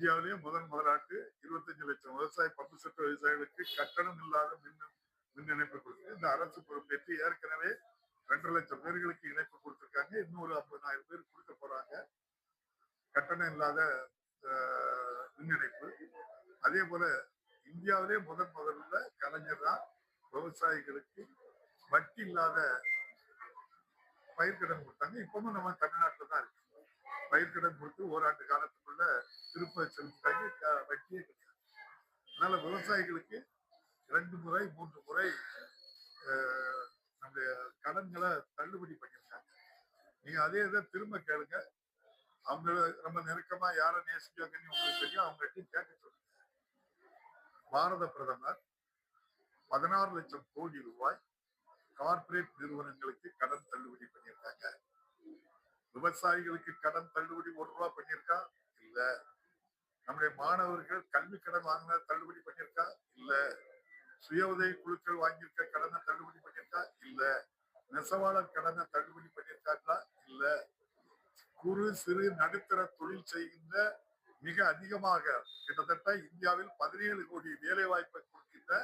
இந்தியாவிலேயே முதன் முதலாட்டு இருபத்தஞ்சு லட்சம் விவசாய பத்து சட்ட விவசாயிகளுக்கு கட்டணம் இல்லாத மின் மின் இணைப்பு கொடுத்து இந்த அரசு பொறுப்பேற்று ஏற்கனவே ரெண்டரை லட்சம் பேர்களுக்கு இணைப்பு கொடுத்திருக்காங்க. இன்னொரு ஐம்பதாயிரம் பேர் கொடுக்க போறாங்க. கட்டணம் இல்லாத மின் இணைப்பு. அதே போல இந்தியாவிலே முதன் முதல்ல கலைஞர் தான் விவசாயிகளுக்கு வட்டி இல்லாத பயிர்க்கடன் கொடுத்தாங்க. இப்பவும் நம்ம தமிழ்நாட்டில் தான் இருக்கு. பயிர்க்கடன் கொடுத்து ஓராண்டு காலத்துக்குள்ள திருப்ப செலுத்தாங்க க- வட்டியே கிடையாது. அதனால விவசாயிகளுக்கு இரண்டு முறை மூன்று முறை அஹ், நம்முடைய கடன்களை தள்ளுபடி பண்ணியிருக்காங்க. நீங்க அதே இதை திரும்ப கேளுங்க. அவங்க ரொம்ப நெருக்கமா யாரை நேசிக்காங்கன்னு உங்களுக்கு தெரியும். அவங்ககிட்ட கேட்க சொல்லுங்க. பாரத பிரதமர் பதினாறு லட்சம் கோடி ரூபாய் கார்ப்பரேட் நிறுவனங்களுக்கு கடன் தள்ளுபடி பண்ணியிருக்காங்க. விவசாயிகளுக்கு கடன் தள்ளுபடி ஒரு ரூபா பண்ணியிருக்கா? இல்ல. நம்முடைய மாணவர்கள் கல்வி கடன் வாங்கின தள்ளுபடி பண்ணியிருக்கா? இல்ல. சுய உதவி குழுக்கள் வாங்கியிருக்க கடனை தள்ளுபடி பண்ணியிருக்கா? இல்ல. நெசவாளர் கடனை தள்ளுபடி பண்ணியிருக்காங்களா? இல்ல. குறு சிறு நடுத்தர தொழில் செய்கின்ற மிக அதிகமாக கிட்டத்தட்ட இந்தியாவில் பதினேழு கோடி வேலை வாய்ப்பை கொடுக்கின்ற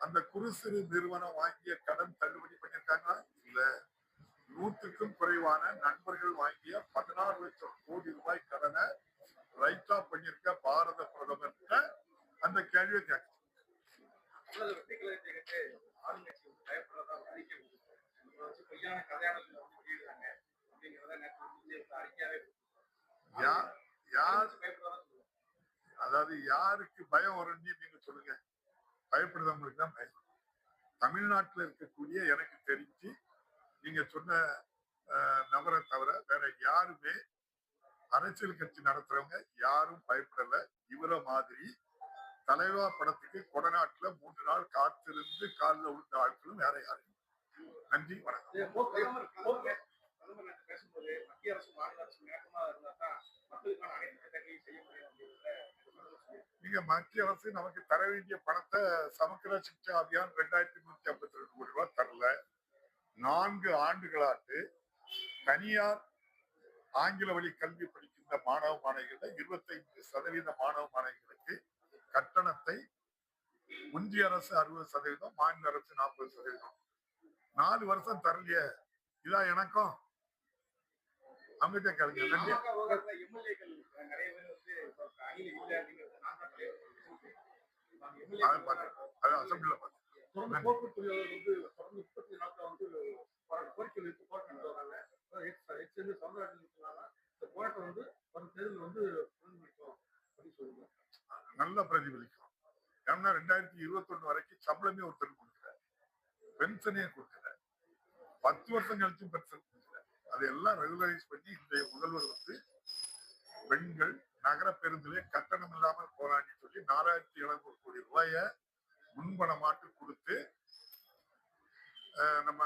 அந்த குறு சிறு நிறுவனம் வாங்கிய கடன் தள்ளுபடி பண்ணியிருக்காங்களா? இல்ல. நூற்றுக்கும் குறைவான நண்பர்கள் வாங்கிய பதினாறு லட்சம் கோடி ரூபாய் கடனை ரைட் ஆஃப் பண்ணியிருக்க பாரத பிரதமர்கிட்ட அந்த கேள்வியை கேட்க அல்லது வெற்றி கழகத்தை கண்டு ஆளுங்கட்சி வந்து பயப்படுறதா ஒரு அறிக்கை கொடுத்தாங்க. இதை வச்சு பொய்யான கதையாடல்கள் வந்து வெளியிடுறாங்க அப்படிங்கிறத நேற்று விஜய் வந்து அறிக்கையாவே யார் சொல்லுவாங்க அதாவது யாருக்கு பயம் வரும்னு நீங்க சொல்லுங்க. பயப்படுறவங்களுக்கு தான் பயம். தமிழ்நாட்டுல இருக்கக்கூடிய எனக்கு தெரிஞ்சு நீங்க சொன்ன நபரை தவிர வேற யாருமே அரசியல் கட்சி நடத்துறவங்க யாரும் பயப்படல. இவர மாதிரி தலைவா படத்துக்கு கொடநாட்டுல மூன்று நாள் காத்திருந்து காலில் விழுந்த ஆட்களும் வேற யாரும். நன்றி வணக்கம் இது போ- பிரதமர் பிரதமர் பிரதமர் நேற்று பேசும்போது மத்திய அரசு மாநில அரசு இணக்கமா இருந்தா தான் மக்களுக்கான அனைத்து திட்டங்களையும் செய்ய முடியும் அப்படிங்கிறத பிரதமர் சொல்லியிருக்காரு. நீங்க மத்திய அரசு நமக்கு தர வேண்டிய பணத்தை சமக்கிர சிக்ஷா அபியான் ரெண்டாயிரத்தி நூத்தி ஐம்பத்தி ரெண்டு கோடி ரூபாய் தரல. நான்கு ஆண்டுகளாட்டு தனியார் ஆங்கில வழி கல்வி படிக்கின்ற மாணவ மாணவிகள இருபத்தைந்து சதவீத மாணவ மாணவிகளுக்கு கட்டணத்தை ஒன்றிய அரசு அறுபது சதவீதம் மாநில அரசு நாற்பது சதவீதம். நாலு வருஷம் தரலையே. இதான் எனக்கும். அமைதியா கேளுங்க தேர்தல் வந்து பிரதிபலிக்கும் அப்படின்னு சொல்லுங்க நல்ல பிரதிபலிக்கும். ஏன்னா ரெண்டாயிரத்தி இருபத்தி வரைக்கும் சம்பளமே ஒருத்தர் கொடுக்குறாரு பென்ஷனே கொடுக்குறாரு பத்து வருஷம் கழிச்சும் பென்ஷன் கொடுக்குறாரு அதையெல்லாம் ரெகுலரைஸ் பண்ணி இன்றைய முதல்வர் வந்து பெண்கள் நகர பேருந்திலே கட்டணம் இல்லாமல் போராடி சொல்லி நாலாயிரத்தி எழுநூறு கோடி ரூபாய முன்பணமாட்டு கொடுத்து நம்ம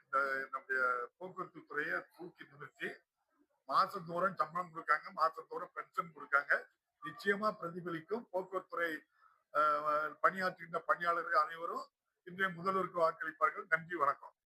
இந்த நம்முடைய போக்குவரத்து துறையை தூக்கி நிறுத்தி மாசந்தோறும் சம்பளம் கொடுக்காங்க மாசந்தோறும் பென்ஷன் கொடுக்காங்க. நிச்சயமா பிரதிபலிக்கும் போக்குவரத்து துறை பணியாற்றுகின்ற பணியாளர்கள் அனைவரும் இன்றைய முதல்வருக்கு வாக்களிப்பார்கள். நன்றி வணக்கம்.